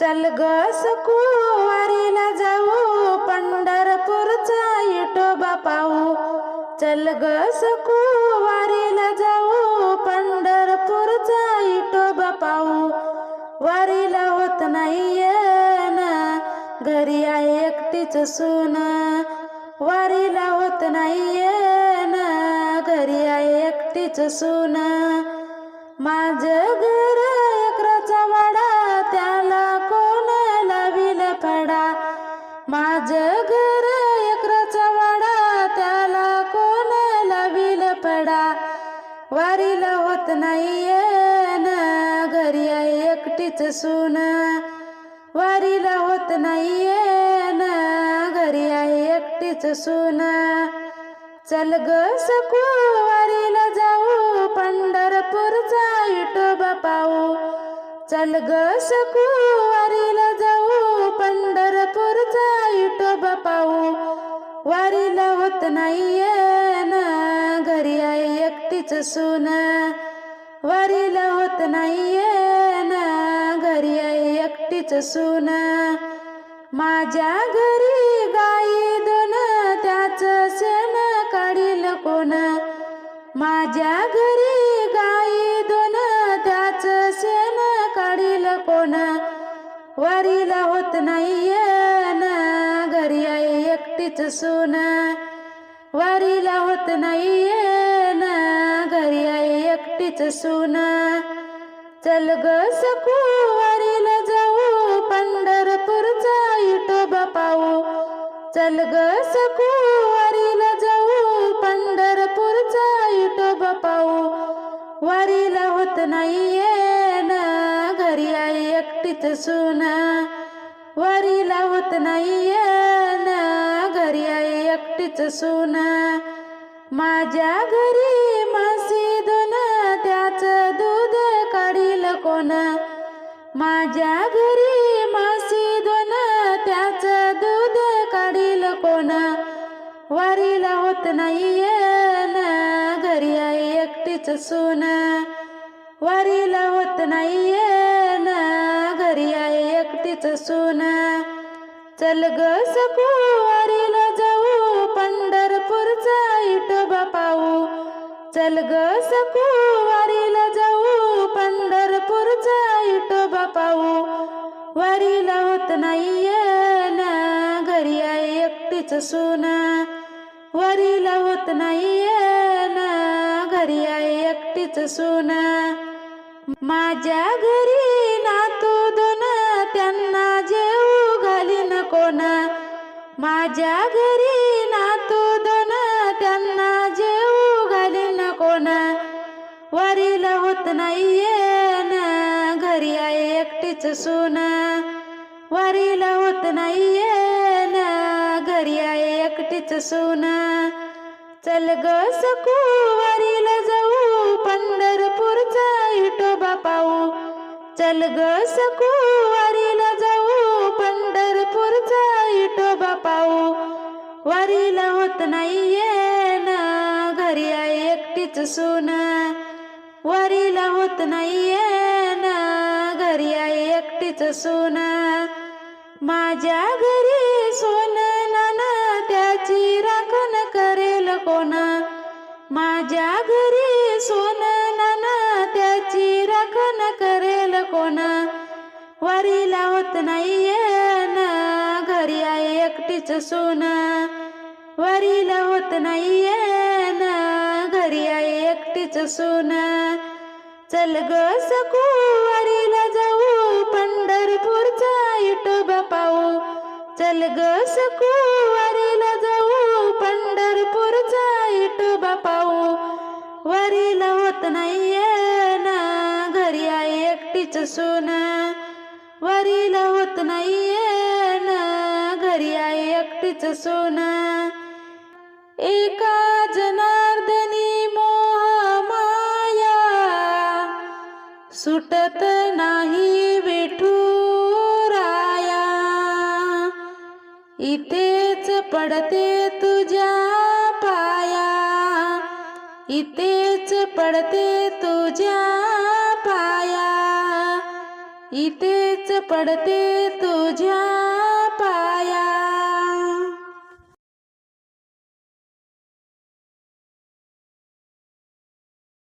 चल ग सकूवारीला जाऊ पंढरपूरचा इटोबा पाहू. चल ग सकुवारीला जाऊ पंढरपूरचा इटोबा पाहू. वारीला होत नाही ना घरी आहे एकटीच सून. वारीला होत नाही ना घरी आहे एकटीच सून. माझ घर घर एकराचा वाडा त्याला कोण विल पडा? वारीला होत नाहीये ना घरी एकटीच सून. वारीला होत नाहीये ना घरी एकटीच सून. चल ग सकू वारीला जाऊ पंढरपूरचा युटोबा पाहू. चल ग सकू वारीला होत नाहीये ना घरी आई एकटीच सून वारीला होत नाहीये ना घरी आई एकटीच सून माझ्या घरी गाई दोन त्याच शेण काढील कोण? माझ्या घरी गाई दोन त्याच शेण काढील कोण? वारीला होत नाहीये एकटीच सुन. वारीला होत नाहीये ना घरी आई एकटीच सुन. चल ग सकू वारीला जाऊ. पंढरपूरचा इटोबा पाहू. चल ग सकू वारीला जाऊ. पंढरपूरचा इटोबा पाहू. वारीला होत नाहीये ना घरी आई एकटीच सुन. वारीला होत नाहीये ना एकटीच सून. माझ्या घरी मासी दोन त्याच दूध काढील कोण? माझ्या घरी मासी दोन त्याच दूध काढील कोण? वारीला होत नाहीये ना घरी आई एकटीच सून. वारीला होत नाही ना घरी आई एकटीच सून. चल ग सकू वारीला पंढरपूरचा इटोबा पाहू चल ग सकू वारीला जाऊ पंढरपूरचा इटोबा पाहू वारीला होत नाहीये ना घरी आहे एकटीच सून. वारीला होत नाहीये ना घरी आहे एकटीच सून. माझ्या घरी नातू दोन त्यांना जेऊ घालीन कोणा. माझ्या घरी तेच सून. वारीला होत नाहीये ना घरी आहे एकटीच सून. चल ग सकू वारीला जाऊ पंढरपूरचा इटोबा पाहू चल ग सकू वारीला जाऊ पंढरपूरचा इटोबा पाहू वारीला होत नाहीये ना घरी आहे एकटीच सून. वारीला होत नाहीये घरी एकटीच सोन. माझ्या घरी सोन नाना त्याची राखण करेल कोण. माझ्या घरी सोन नाना त्याची राखण करेल कोण. वारीला होत नाहीये ना घरी आहे एकटीच सोन. वारीला होत नाहीये ना घरी आहे एकटीच सोन. चल ग सकू वारीला जाऊ पंढरपूरचा इटोबा पाहू. चल ग सकू वारीला जाऊ पंढरपूरचा इटोबा पाहू. वारीला होत नाहीये ना घरी आई एकटीच सून वारीला होत नाहीये ना घरी आई एकटीच सून एका जना सुटत नाही विठुराया इथेच पडते तुझ्या पाया. इथेच पडते तुझ्या पाया. इथेच पडते तुझ्या